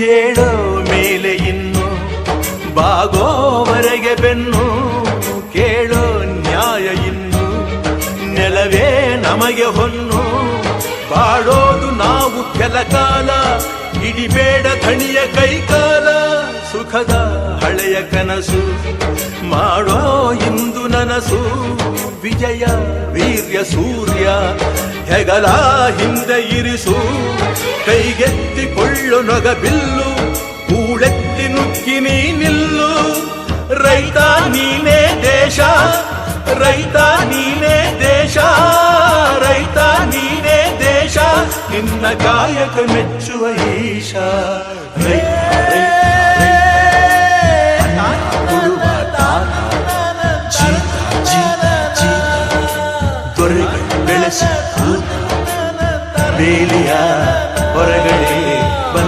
ಏಳೋ ಮೇಲೆ ಇನ್ನು ಬಾಗೋವರೆಗೆ ಬೆನ್ನು ಕೇಳೋ ನ್ಯಾಯ ಇನ್ನು ನೆಲವೇ ನಮಗೆ ಹೊನ್ನು ಬಾಡೋದು ನಾವು ಕೆಲ ಕಾಲ ಹಿಡಿಬೇಡ ಧಣಿಯ ಕೈಕಾಲ, ಸುಖದ ಹಳೆಯ ಕನಸು ಮಾಡೋ ಇಂದು ನನಸು ವಿಜಯ, ವೀರ್ಯ, ಸೂರ್ಯ ಹೆಗಲ ಹಿಂದೆ ಇರಿಸು ಕೈಗೆತ್ತಿಕೊಳ್ಳು ನೊಗ ಬಿಲ್ಲು ಕೂಳೆತ್ತಿ ನುಗ್ಗಿ ನೀ ನಿಲ್ಲು ರೈತ ನೀನೇ ದೇಶ ರೈತ ನೀನೇ ದೇಶ ರೈತ ನೀನೇ ದೇಶ ನಿನ್ನ ಕಾಯಕ ಮೆಚ್ಚುವ ಈಶ ರೈತ, ರೈತ, ರೈತ. ಕೊಡುವ ದಾನ. ಜೀತ, ಜೀತ, ಜೀತ. ದೊರೆಗಳು ಬೆಳೆಸಿ ಕೂತ ಬೇಲಿಯ